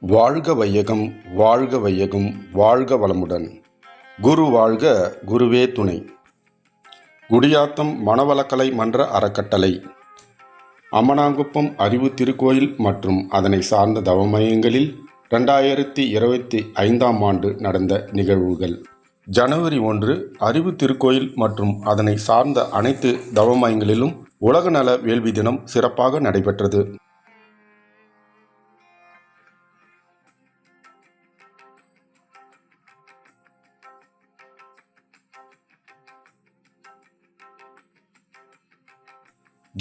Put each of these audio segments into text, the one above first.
வாழ்க வையகம் வாழ்க வையகம் வாழ்க வளமுடன். குரு வாழ்க குருவே துணை. குடியாத்தம் மணவளக்கலை மன்ற அறக்கட்டளை. அம்மனாங்குப்பம் அறிவு திருக்கோயில் மற்றும் அதனை சார்ந்த தவமயங்களில் ரெண்டாயிரத்தி இருபத்தி ஐந்தாம் ஆண்டு நடந்த நிகழ்வுகள். ஜனவரி ஒன்று அறிவு திருக்கோயில் மற்றும் அதனை சார்ந்த அனைத்து தவமயங்களிலும் உலகநல வேள்வி தினம் சிறப்பாக நடைபெற்றது.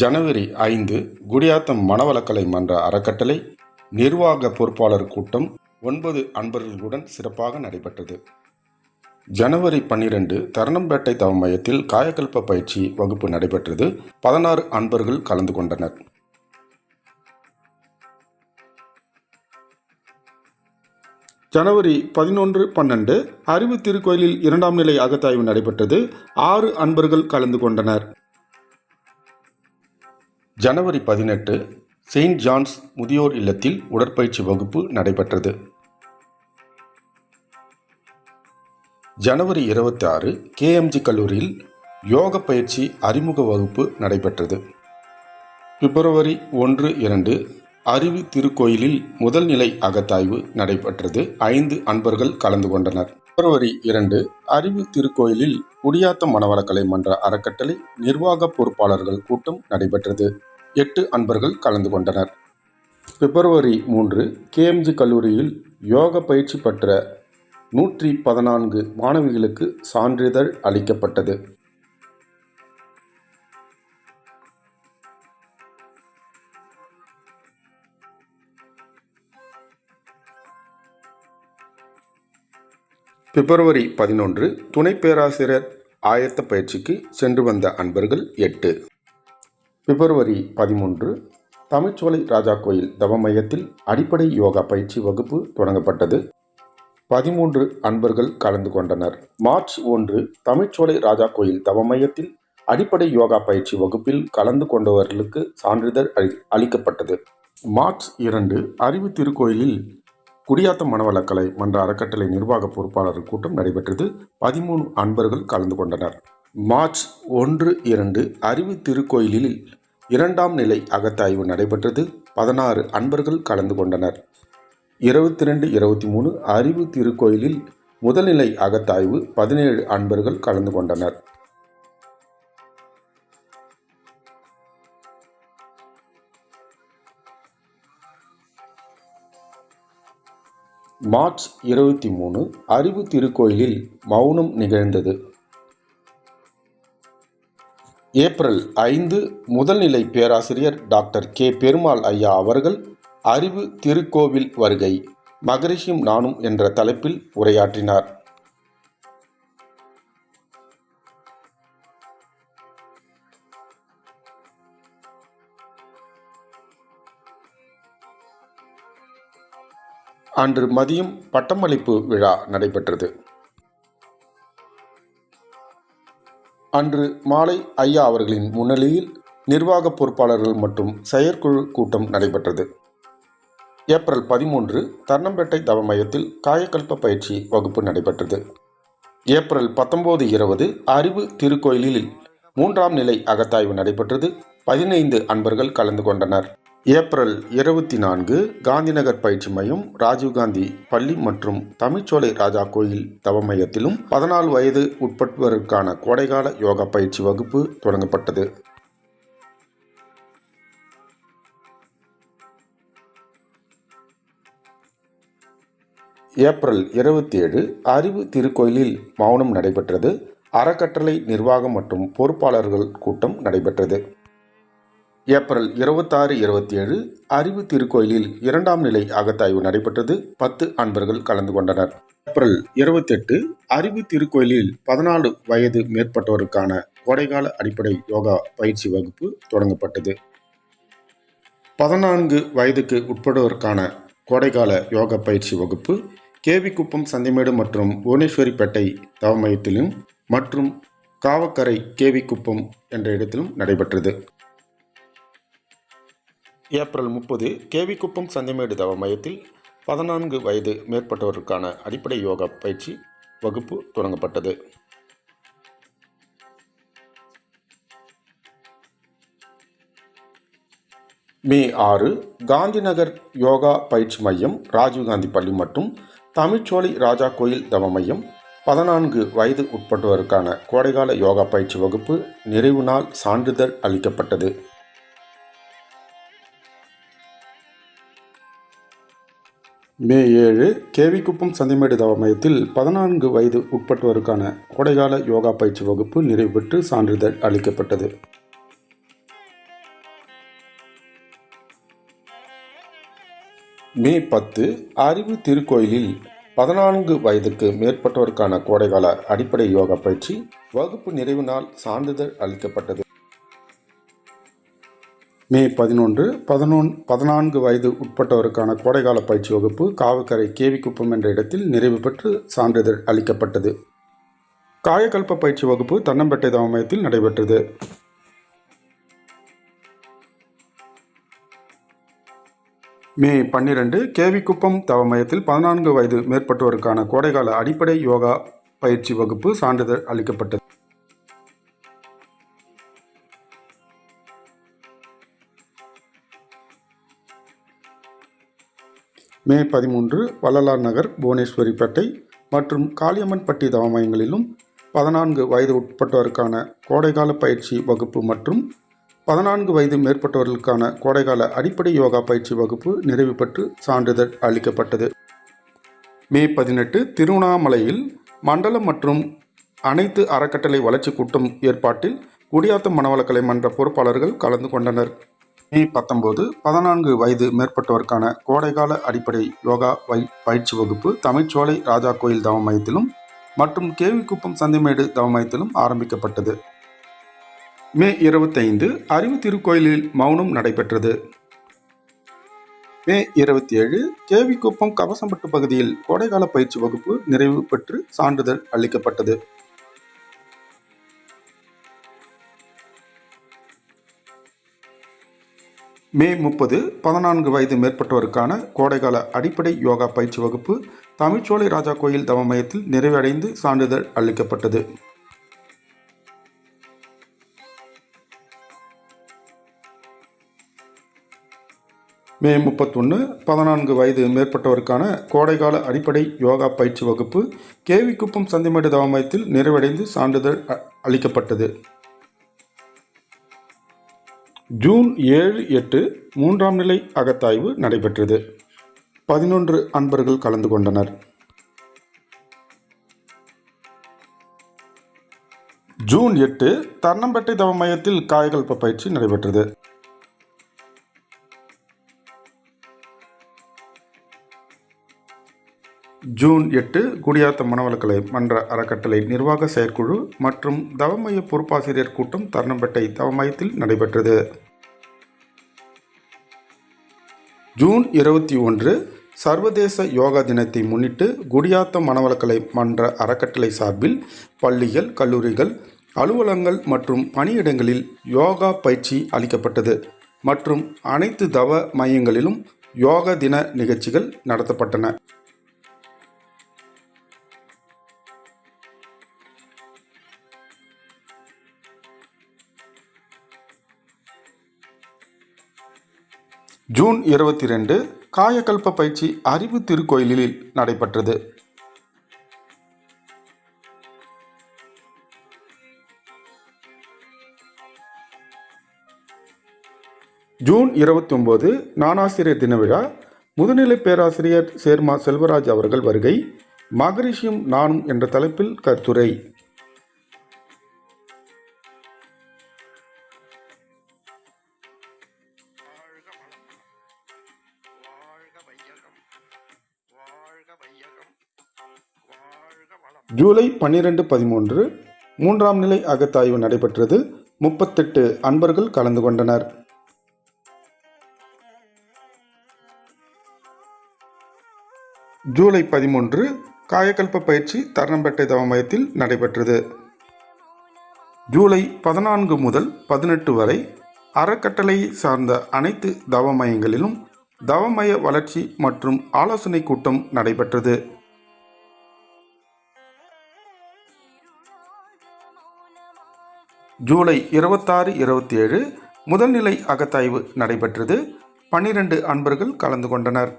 ஜனவரி ஐந்து குடியாத்தம் மனவளக்கலை மன்ற அறக்கட்டளை நிர்வாக பொறுப்பாளர் கூட்டம் ஒன்பது அன்பர்களுடன் சிறப்பாக நடைபெற்றது. ஜனவரி பன்னிரண்டு தருணம்பேட்டை தவ மையத்தில் காயக்கல்ப பயிற்சி வகுப்பு நடைபெற்றது. பதினாறு அன்பர்கள் கலந்து கொண்டனர். ஜனவரி பதினொன்று பன்னெண்டு அறிவு திருக்கோயிலில் இரண்டாம் நிலை அகத்தாய்வு நடைபெற்றது. ஆறு அன்பர்கள் கலந்து கொண்டனர். ஜனவரி பதினெட்டு செயின்ட் ஜான்ஸ் முதியோர் இல்லத்தில் உடற்பயிற்சி வகுப்பு நடைபெற்றது. ஜனவரி இருபத்தி ஆறு கேஎம்ஜி கல்லூரியில் யோக பயிற்சி அறிமுக வகுப்பு நடைபெற்றது. பிப்ரவரி ஒன்று இரண்டு அறிவு திருக்கோயிலில் முதல் நிலை அகத்தாய்வு நடைபெற்றது. ஐந்து அன்பர்கள் கலந்து கொண்டனர். பிப்ரவரி இரண்டு அறிவு திருக்கோயிலில் குடியாத்தம் மனவளக்கலை மன்ற அறக்கட்டளை நிர்வாக பொறுப்பாளர்கள் கூட்டம் நடைபெற்றது. எட்டு அன்பர்கள் கலந்து கொண்டனர். பிப்ரவரி மூன்று கேஎம்ஜி கல்லூரியில் யோக பயிற்சி பெற்ற நூற்றி பதினான்கு மாணவிகளுக்கு சான்றிதழ் அளிக்கப்பட்டது. பிப்ரவரி பதினொன்று துணை பேராசிரியர் ஆயத்த பயிற்சிக்கு சென்று வந்த அன்பர்கள் எட்டு. பிப்ரவரி பதிமூன்று தமிழ்ச்சோலை ராஜா கோயில் தவ மையத்தில் அடிப்படை யோகா பயிற்சி வகுப்பு தொடங்கப்பட்டது. பதிமூன்று அன்பர்கள் கலந்து கொண்டனர். மார்ச் ஒன்று தமிழ்ச்சோலை ராஜா கோயில் தவ மையத்தில் அடிப்படை யோகா பயிற்சி வகுப்பில் கலந்து கொண்டவர்களுக்கு சான்றிதழ் அளிக்கப்பட்டது. மார்ச் இரண்டு அறிவு திருக்கோயிலில் குடியாத்தம் மனவளக்கலை மன்ற அறக்கட்டளை நிர்வாக பொறுப்பாளர் கூட்டம் நடைபெற்றது. பதிமூணு அன்பர்கள் கலந்து கொண்டனர். மார்ச் ஒன்று இரண்டு அறிவு திருக்கோயிலில் இரண்டாம் நிலை அகத்தாய்வு நடைபெற்றது. பதினாறு அன்பர்கள் கலந்து கொண்டனர். இருபத்தி ரெண்டு இருபத்தி மூணு அறிவு திருக்கோயிலில் முதல்நிலை அகத்தாய்வு பதினேழு அன்பர்கள் கலந்து கொண்டனர். மார்ச் இருபத்தி மூணு அறிவு திருக்கோயிலில் மௌனம் நிகழ்ந்தது. ஏப்ரல் ஐந்து முதல்நிலை பேராசிரியர் டாக்டர் கே. பெருமாள் ஐயா அவர்கள் அறிவு திருக்கோவில் வருகை. மகரிஷியும் நானும் என்ற தலைப்பில் உரையாற்றினார். அன்று மதியம் பட்டமளிப்பு விழா நடைபெற்றது. அன்று மாலை ஐயா அவர்களின் முன்னிலையில் நிர்வாக பொறுப்பாளர்கள் மற்றும் செயற்குழு கூட்டம் நடைபெற்றது. ஏப்ரல் பதிமூன்று தர்ணம்பேட்டை தவ மையத்தில் காயக்கல்ப பயிற்சி வகுப்பு நடைபெற்றது. ஏப்ரல் பத்தொன்பது இருபது அறிவு திருக்கோயிலில் மூன்றாம் நிலை அகத்தாய்வு நடைபெற்றது. பதினைந்து அன்பர்கள் கலந்து கொண்டனர். ஏப்ரல் இருபத்தி நான்கு காந்திநகர் பயிற்சி மையம் ராஜீவ்காந்தி பள்ளி மற்றும் தமிழ்ச்சோலை ராஜா கோயில் தவ மையத்திலும் பதினாலு வயது உட்பட்டவருக்கான கோடைகால யோகா பயிற்சி வகுப்பு தொடங்கப்பட்டது. ஏப்ரல் இருபத்தி ஏழு அறிவு திருக்கோயிலில் மௌனம் நடைபெற்றது. அறக்கட்டளை நிர்வாகம் மற்றும் பொறுப்பாளர்கள் கூட்டம் நடைபெற்றது. ஏப்ரல் இருபத்தாறு இருபத்தி ஏழு அறிவு திருக்கோயிலில் இரண்டாம் நிலை அகத்தாய்வு நடைபெற்றது. பத்து அன்பர்கள் கலந்து கொண்டனர். ஏப்ரல் இருபத்தெட்டு அறிவு திருக்கோயிலில் பதினாலு வயது மேற்பட்டோருக்கான கோடைகால அடிப்படை யோகா பயிற்சி வகுப்பு தொடங்கப்பட்டது. பதினான்கு வயதுக்கு உட்படுவோருக்கான கோடைகால யோகா பயிற்சி வகுப்பு கேவிக்குப்பம் சந்திமேடு மற்றும் புவனேஸ்வரிப்பேட்டை தவ மையத்திலும் மற்றும் காவக்கரை கேவிக்குப்பம் என்ற இடத்திலும் நடைபெற்றது. ஏப்ரல் முப்பது கேவிக்குப்பம் சந்திமேடு தவ மையத்தில் பதினான்கு வயது மேற்பட்டவருக்கான அடிப்படை யோகா பயிற்சி வகுப்பு தொடங்கப்பட்டது. மே ஆறு காந்திநகர் யோகா பயிற்சி மையம் ராஜீவ்காந்தி பள்ளி மற்றும் தமிழ்ச்சோலை ராஜா கோயில் தவ மையம் பதினான்கு வயது உட்பட்டோருக்கான கோடைகால யோகா பயிற்சி வகுப்பு நிறைவு நாள் சான்றிதழ் அளிக்கப்பட்டது. மே ஏழு கேவிக்குப்பம் சந்திமேடு தவ மையத்தில் பதினான்கு வயது உட்பட்டோருக்கான கோடைகால யோகா பயிற்சி வகுப்பு நிறைவு பெற்று சான்றிதழ் அளிக்கப்பட்டது. மே பத்து அறிவு திருக்கோயிலில் பதினான்கு வயதுக்கு மேற்பட்டோருக்கான கோடைகால அடிப்படை யோகா பயிற்சி வகுப்பு நிறைவு நாள் சான்றிதழ் அளிக்கப்பட்டது. மே பதினொன்று பதினொன் பதினான்கு வயது உட்பட்டோருக்கான கோடைகால பயிற்சி வகுப்பு காவுக்கரை கேவிக்குப்பம் என்ற இடத்தில் நிறைவு பெற்று சான்றிதழ் அளிக்கப்பட்டது. காயகல்ப பயிற்சி வகுப்பு தன்னம்பேட்டை தவமயத்தில் நடைபெற்றது. மே பன்னிரண்டு கேவிக்குப்பம் தவமயத்தில் பதினான்கு வயது மேற்பட்டோருக்கான கோடைகால அடிப்படை யோகா பயிற்சி வகுப்பு சான்றிதழ் அளிக்கப்பட்டது. மே பதிமூன்று வள்ளலார் நகர் புவனேஸ்வரிப்பேட்டை மற்றும் காளியம்மன்பட்டி தவமயங்களிலும் பதினான்கு வயது உட்பட்டோருக்கான கோடைகால பயிற்சி வகுப்பு மற்றும் பதினான்கு வயது மேற்பட்டவர்களுக்கான கோடைகால அடிப்படை யோகா பயிற்சி வகுப்பு நிறைவு பெற்று சான்றிதழ் அளிக்கப்பட்டது. மே பதினெட்டு திருவண்ணாமலையில் மண்டலம் மற்றும் அனைத்து அறக்கட்டளை வளர்ச்சி கூட்டம் ஏற்பாட்டில் குடியாத்தம் மனவளக்கலை மன்ற பொறுப்பாளர்கள் கலந்து கொண்டனர். மே பத்தொன்பது பதினான்கு வயது மேற்பட்டோருக்கான கோடைகால அடிப்படை யோகா வை பயிற்சி வகுப்பு தமிழ்ச்சோலை ராஜா கோயில் தவ மையத்திலும் மற்றும் கேவிக்குப்பம் சந்திமேடு தவ மையத்திலும் ஆரம்பிக்கப்பட்டது. மே இருபத்தைந்து அறிவு திருக்கோயிலில் மௌனம் நடைபெற்றது. மே இருபத்தி ஏழு கேவிக்குப்பம் கவசம்பட்டு பகுதியில் கோடைகால பயிற்சி வகுப்பு நிறைவு பெற்று சான்றிதழ் அளிக்கப்பட்டது. மே முப்பது பதினான்கு வயது மேற்பட்டோருக்கான கோடைகால அடிப்படை யோகா பயிற்சி வகுப்பு தமிழ்ச்சோலை ராஜா கோயில் தவ மையத்தில் நிறைவடைந்து சான்றிதழ் அளிக்கப்பட்டது. மே முப்பத்தொன்று பதினான்கு வயது மேற்பட்டவருக்கான கோடைகால அடிப்படை யோகா பயிற்சி வகுப்பு கேவிக்குப்பம் சந்திமேடு தவமயத்தில் நிறைவடைந்து சான்றிதழ் அ- அளிக்கப்பட்டது. ஜூன் ஏழு எட்டு மூன்றாம் நிலை அகத்தாய்வு நடைபெற்றது. பதினொன்று அன்பர்கள் கலந்து கொண்டனர். ஜூன் எட்டு தர்ணம்பேட்டை தவ மையத்தில் காயகல்ப பயிற்சி நடைபெற்றது. ஜூன் எட்டு குடியாத்த மனவளக்கலை மன்ற அறக்கட்டளை நிர்வாக செயற்குழு மற்றும் தவமைய பொறுப்பாசிரியர் கூட்டம் தர்ணம்பேட்டை தவமயத்தில் நடைபெற்றது. ஜூன் இருபத்தி ஒன்று சர்வதேச யோகா தினத்தை முன்னிட்டு குடியாத்த மனவளக்கலை மன்ற அறக்கட்டளை சார்பில் பள்ளிகள் கல்லூரிகள் அலுவலங்கள் மற்றும் பணியிடங்களில் யோகா பயிற்சி அளிக்கப்பட்டது மற்றும் அனைத்து தவ மையங்களிலும் யோகா தின நிகழ்ச்சிகள் நடத்தப்பட்டன. ஜூன் இருபத்தி ரெண்டு காயகல்ப பயிற்சி அறிவு திருக்கோயிலில் நடைபெற்றது. ஜூன் இருபத்தி ஒன்பது நானாசிரியர் தின விழா. முதுநிலை பேராசிரியர் சேர்மா செல்வராஜ் அவர்கள் வருகை. மகரிஷியும் நானும் என்ற தலைப்பில் கருத்துரை. ஜூலை பன்னிரெண்டு பதிமூன்று மூன்றாம் நிலை அகத்தாய்வு நடைபெற்றது. முப்பத்தெட்டு அன்பர்கள் கலந்து கொண்டனர். ஜூலை பதிமூன்று காயக்கல்ப பயிற்சி தரணம்பேட்டை தவமயத்தில் நடைபெற்றது. ஜூலை பதினான்கு முதல் பதினெட்டு வரை அறக்கட்டளை சார்ந்த அனைத்து தவ மையங்களிலும் தவமய வளர்ச்சி மற்றும் ஆலோசனை கூட்டம் நடைபெற்றது. ஜூலை இருபத்தாறு இருபத்தி ஏழு முதல்நிலை அகத்தாய்வு நடைபெற்றது. பன்னிரண்டு அன்பர்கள் கலந்து கொண்டனர்.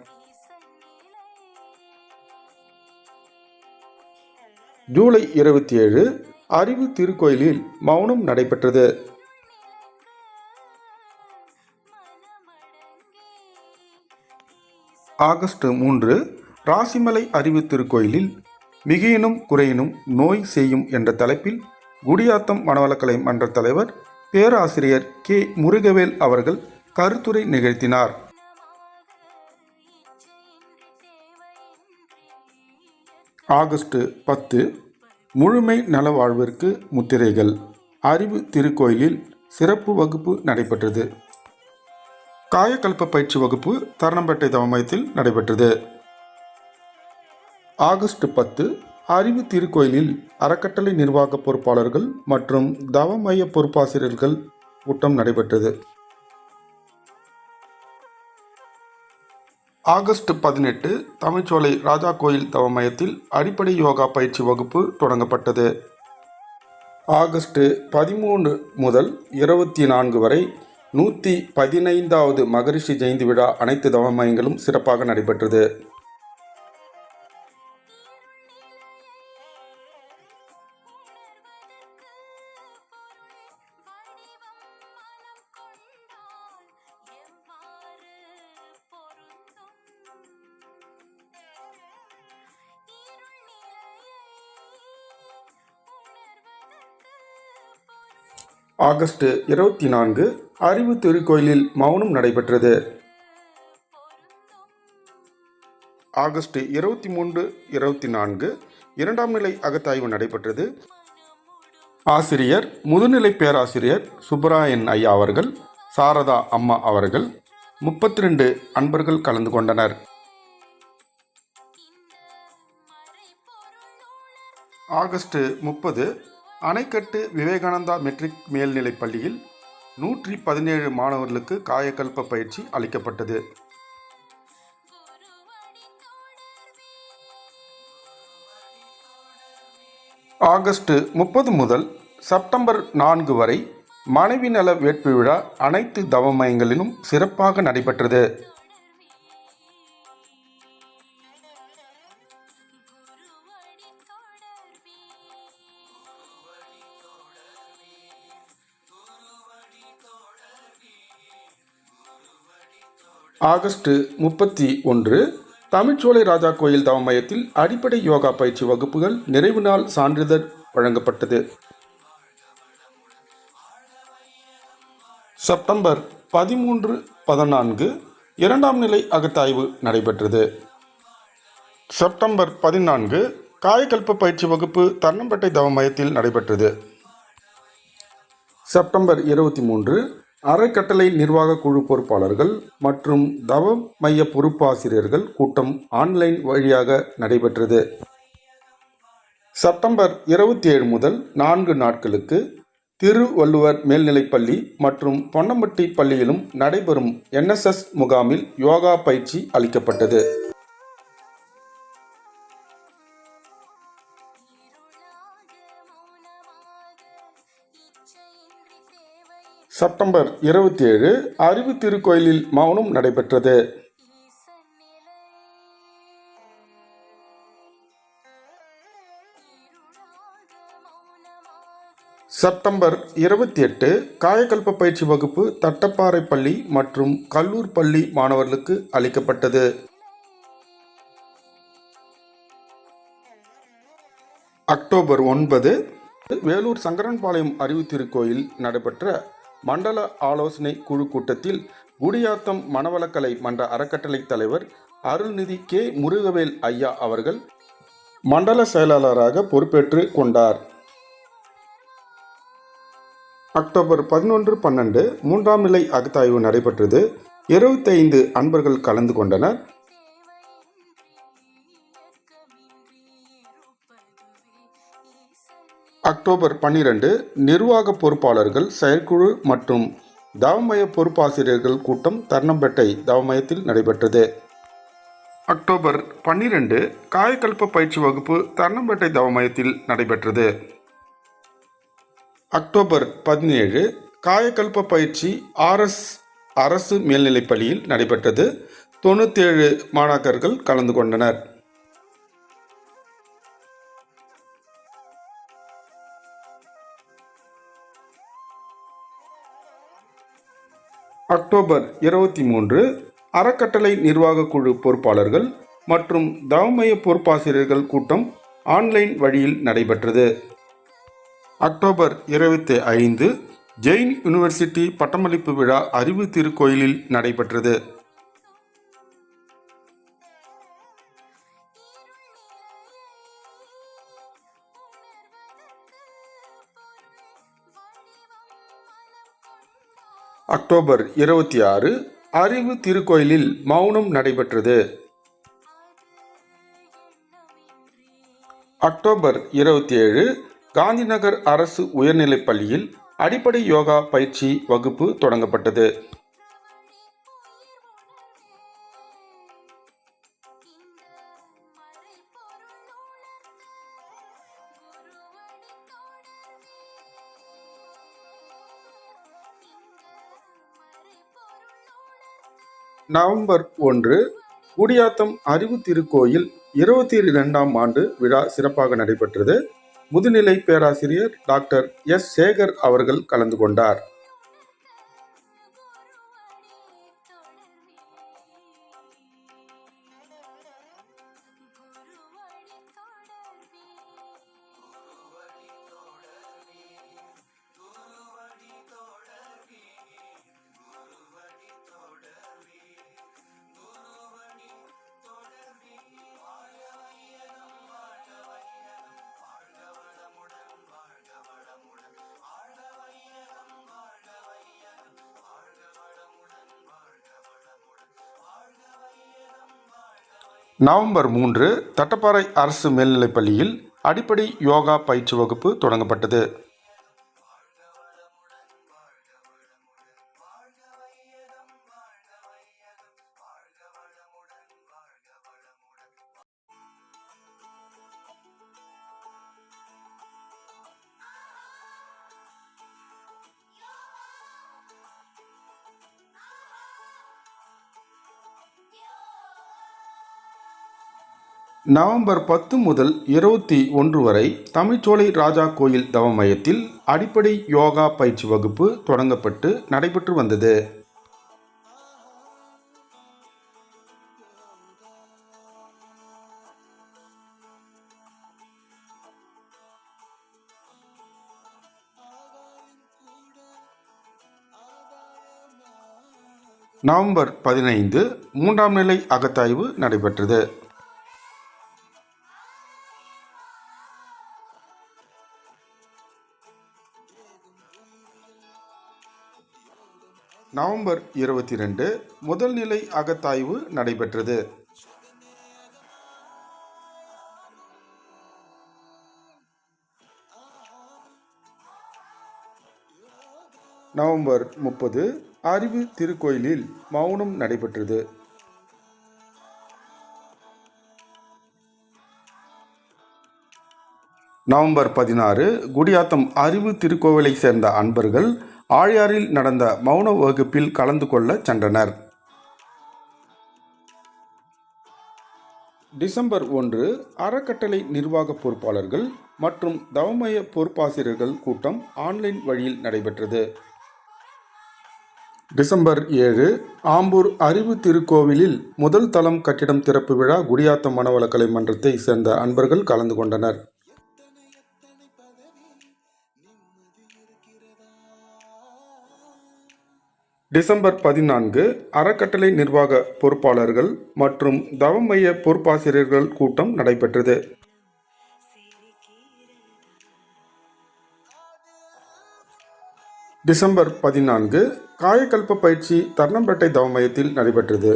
ஜூலை இருபத்தி ஏழு அறிவு திருக்கோயிலில் மௌனம் நடைபெற்றது. ஆகஸ்ட் மூன்று ராசிமலை அறிவு திருக்கோயிலில் மிகையினும் குறையினும் நோய் செய்யும் என்ற தலைப்பில் குடியாத்தம் மனவளக்கலை மன்ற தலைவர் பேராசிரியர் கே. முருகவேல் அவர்கள் கருத்துரை நிகழ்த்தினார். ஆகஸ்ட் பத்து முழுமை நலவாழ்விற்கு முத்திரைகள். அறிவு திருக்கோயிலில் சிறப்பு வகுப்பு நடைபெற்றது. காயக்கல்ப பயிற்சி வகுப்பு தரணம்பேட்டை தவமயத்தில் நடைபெற்றது. ஆகஸ்ட் பத்து அறிவு திருக்கோயிலில் அறக்கட்டளை நிர்வாக பொறுப்பாளர்கள் மற்றும் தவமய பொறுப்பாசிரியர்கள் கூட்டம் நடைபெற்றது. ஆகஸ்ட் பதினெட்டு தமிழ்ச்சோலை ராஜா கோயில் தவமயத்தில் அடிப்படை யோகா பயிற்சி வகுப்பு தொடங்கப்பட்டது. ஆகஸ்ட் பதிமூணு முதல் இருபத்தி நான்கு வரை நூற்றி பதினைந்தாவது மகரிஷி ஜெயந்தி விழா அனைத்து தவமயங்களும் சிறப்பாக நடைபெற்றது. ஆகஸ்ட் இருபத்தி நான்கு அறிவு திருக்கோயிலில் மௌனம் நடைபெற்றது. ஆகஸ்ட் இருபத்தி மூன்று இருபத்தி நான்கு இரண்டாம் நிலை அகத்தாய்வு நடைபெற்றது. ஆசிரியர் முதுநிலை பேராசிரியர் சுப்பராயன் ஐயா அவர்கள் சாரதா அம்மா அவர்கள் முப்பத்தி ரெண்டு அன்பர்கள் கலந்து கொண்டனர். ஆகஸ்ட் முப்பது அணைக்கட்டு விவேகானந்தா மெட்ரிக் மேல்நிலைப் பள்ளியில் நூற்றி பதினேழு மாணவர்களுக்கு காயக்கல்ப பயிற்சி அளிக்கப்பட்டது. ஆகஸ்ட் முப்பது முதல் செப்டம்பர் நான்கு வரை மனைவி நல வேட்பு விழா அனைத்து தவமயங்களிலும் சிறப்பாக நடைபெற்றது. ஆகஸ்ட் முப்பத்தி ஒன்று தமிழ்ச்சோலை ராஜா கோயில் தவமயத்தில் அடிப்படை யோகா பயிற்சி வகுப்புகள் நிறைவு நாள் சான்றிதழ் வழங்கப்பட்டது. செப்டம்பர் பதிமூன்று பதினான்கு இரண்டாம் நிலை அகத்தாய்வு நடைபெற்றது. செப்டம்பர் பதினான்கு காயக்கல்ப பயிற்சி வகுப்பு தன்னம்பேட்டை தவமயத்தில் நடைபெற்றது. செப்டம்பர் இருபத்தி மூன்று அறக்கட்டளை நிர்வாக குழு பொறுப்பாளர்கள் மற்றும் தவ மைய பொறுப்பாசிரியர்கள் கூட்டம் ஆன்லைன் வழியாக நடைபெற்றது. செப்டம்பர் இருபத்தி ஏழு முதல் நான்கு நாட்களுக்கு திருவள்ளுவர் மேல்நிலைப்பள்ளி மற்றும் பொன்னம்பட்டி பள்ளியிலும் நடைபெறும் என்எஸ்எஸ் முகாமில் யோகா பயிற்சி அளிக்கப்பட்டது. செப்டம்பர் இருபத்தி ஏழு அறிவு திருக்கோயிலில் மௌனம் நடைபெற்றது. செப்டம்பர் இருபத்தி எட்டு காயக்கல்ப பயிற்சி வகுப்பு தட்டப்பாறை பள்ளி மற்றும் கல்லூர் பள்ளி மாணவர்களுக்கு அளிக்கப்பட்டது. அக்டோபர் ஒன்பது வேலூர் சங்கரன்பாளையம் அறிவு திருக்கோயில் நடைபெற்ற மண்டல ஆலோசனை குழு கூட்டத்தில் குடியாத்தம் மணவளக்கலை மன்ற அறக்கட்டளை தலைவர் அருள்நிதி கே. முருகவேல் ஐயா அவர்கள் மண்டல செயலாளராக பொறுப்பேற்று கொண்டார். அக்டோபர் பதினொன்று பன்னெண்டு மூன்றாம் நிலை அகத்தாய்வு நடைபெற்றது. இருபத்தைந்து அன்பர்கள் கலந்து கொண்டனர். அக்டோபர் பன்னிரண்டு நிர்வாக பொறுப்பாளர்கள் செயற்குழு மற்றும் தவமய பொறுப்பாசிரியர்கள் கூட்டம் தர்ணம்பேட்டை தவமயத்தில் நடைபெற்றது. அக்டோபர் பன்னிரெண்டு காயக்கல்ப பயிற்சி வகுப்பு தர்ணம்பேட்டை தவமயத்தில் நடைபெற்றது. அக்டோபர் பதினேழு காயக்கல்ப பயிற்சி ஆர்எஸ் அரசு மேல்நிலைப்பள்ளியில் நடைபெற்றது. தொண்ணூற்றேழு மாணாக்கர்கள் கலந்து கொண்டனர். அக்டோபர் இருபத்தி மூன்று அறக்கட்டளை நிர்வாகக் குழு பொறுப்பாளர்கள் மற்றும் தவமய பொறுப்பாசிரியர்கள் கூட்டம் ஆன்லைன் வழியில் நடைபெற்றது. அக்டோபர் இருபத்தி ஐந்து ஜெயின் யூனிவர்சிட்டி பட்டமளிப்பு விழா அறிவு திருக்கோயிலில் நடைபெற்றது. அக்டோபர் இருபத்தி ஆறு அறிவு திருக்கோயிலில் மௌனம் நடைபெற்றது. அக்டோபர் இருபத்தி ஏழு காந்திநகர் அரசு உயர்நிலைப் பள்ளியில் அடிப்படை யோகா பயிற்சி வகுப்பு தொடங்கப்பட்டது. நவம்பர் ஒன்று குடியாத்தம் அறிவு திருக்கோயில் இருபத்தி இரண்டாம் ஆண்டு விழா சிறப்பாக நடைபெற்றது. முதுநிலை பேராசிரியர் டாக்டர் எஸ் சேகர் அவர்கள் கலந்து கொண்டார். நவம்பர் மூன்று தட்டப்பாறை அரசு மேல்நிலைப் பள்ளியில் அடிப்படை யோகா பயிற்சி வகுப்பு தொடங்கப்பட்டது. நவம்பர் பத்து முதல் இருபத்தி ஒன்று வரை தமிழ்ச்சோலை ராஜா கோயில் தவ மையத்தில் அடிப்படை யோகா பயிற்சி வகுப்பு தொடங்கப்பட்டு நடைபெற்று வந்தது. நவம்பர் பதினைந்து மூன்றாம் நிலை அகத்தாய்வு நடைபெற்றது. நவம்பர் இருபத்தி ரெண்டு முதல் நிலை அகத்தாய்வு நடைபெற்றது. நவம்பர் முப்பது அறிவு திருக்கோயிலில் மௌனம் நடைபெற்றது. நவம்பர் பதினாறு குடியாத்தம் அறிவு திருக்கோவிலை சேர்ந்த அன்பர்கள் ஆழியாரில் நடந்த மௌன வகுப்பில் கலந்து கொள்ள சென்றனர். டிசம்பர் ஒன்று அறக்கட்டளை நிர்வாக பொறுப்பாளர்கள் மற்றும் தவமய பொறுப்பாசிரியர்கள் கூட்டம் ஆன்லைன் வழியில் நடைபெற்றது. டிசம்பர் ஏழு ஆம்பூர் அறிவு திருக்கோவிலில் முதல் தளம் கட்டிடம் திறப்பு விழா குடியாத்தம் மனவளக்கலை மன்றத்தை சேர்ந்த அன்பர்கள் கலந்து கொண்டனர். டிசம்பர் பதினான்கு அறக்கட்டளை நிர்வாக பொறுப்பாளர்கள் மற்றும் தவமைய பொறுப்பாசிரியர்கள் கூட்டம் நடைபெற்றது. டிசம்பர் பதினான்கு காயக்கல்ப பயிற்சி தர்ணம்பேட்டை தவமயத்தில் நடைபெற்றது.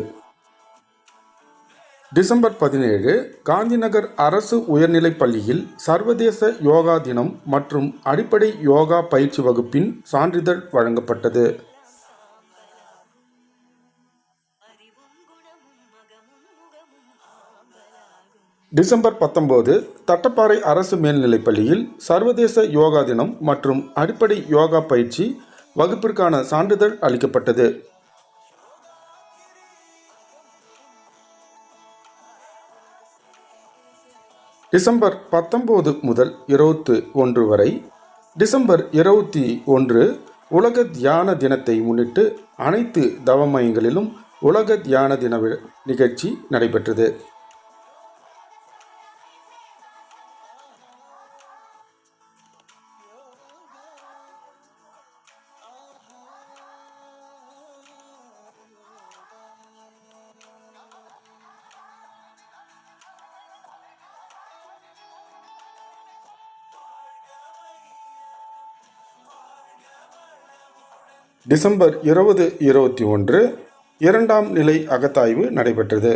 டிசம்பர் பதினேழு காந்திநகர் அரசு உயர்நிலைப் பள்ளியில் சர்வதேச யோகா தினம் மற்றும் அடிப்படை யோகா பயிற்சி வகுப்பின் சான்றிதழ் வழங்கப்பட்டது. டிசம்பர் பத்தொம்போது தட்டப்பாறை அரசு மேல்நிலைப்பள்ளியில் சர்வதேச யோகா தினம் மற்றும் அடிப்படை யோகா பயிற்சி வகுப்பிற்கான சான்றிதழ் அளிக்கப்பட்டது. டிசம்பர் பத்தொம்போது முதல் இருபத்து ஒன்று வரை டிசம்பர் இருபத்தி ஒன்று உலக தியான தினத்தை முன்னிட்டு அனைத்து தவமயங்களிலும் உலக தியான தின நிகழ்ச்சி நடைபெற்றது. டிசம்பர் இருபது இருபத்தி ஒன்று இரண்டாம் நிலை அகத்தாய்வு நடைபெற்றது.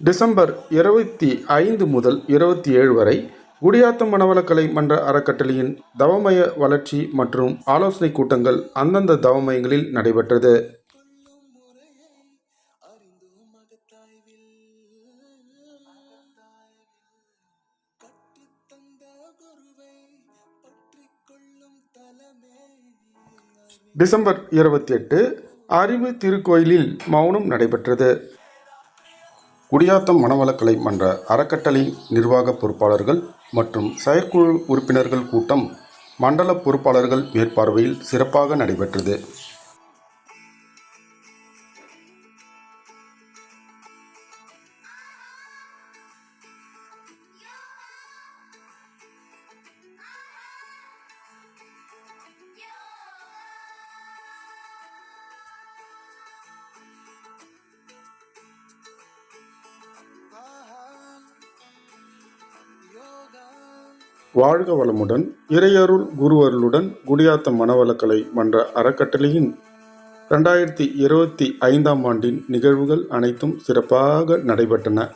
டிசம்பர் இருபத்தி ஐந்து முதல் இருபத்தி ஏழு வரை குடியாத்தம் மனவளக்கலை மன்ற அறக்கட்டளையின் தவமய வளர்ச்சி மற்றும் ஆலோசனை கூட்டங்கள் அந்தந்த தவமயங்களில் நடைபெற்றது. டிசம்பர் இருபத்தி எட்டு அறிவு திருக்கோயிலில் மௌனம் நடைபெற்றது. குடியாத்தம் மனவளக்கலை மன்ற அறக்கட்டளை நிர்வாக பொறுப்பாளர்கள் மற்றும் செயற்குழு உறுப்பினர்கள் கூட்டம் மண்டல பொறுப்பாளர்கள் மேற்பார்வையில் சிறப்பாக நடைபெற்றது. வாழ்க வளமுடன் இறையருள் குருவருளுடன் குடியாத்தம் மனவளக்கலை மன்ற அறக்கட்டளையின் ரெண்டாயிரத்தி இருபத்தி ஐந்தாம் ஆண்டின் நிகழ்வுகள் அனைத்தும் சிறப்பாக நடைபெற்றன.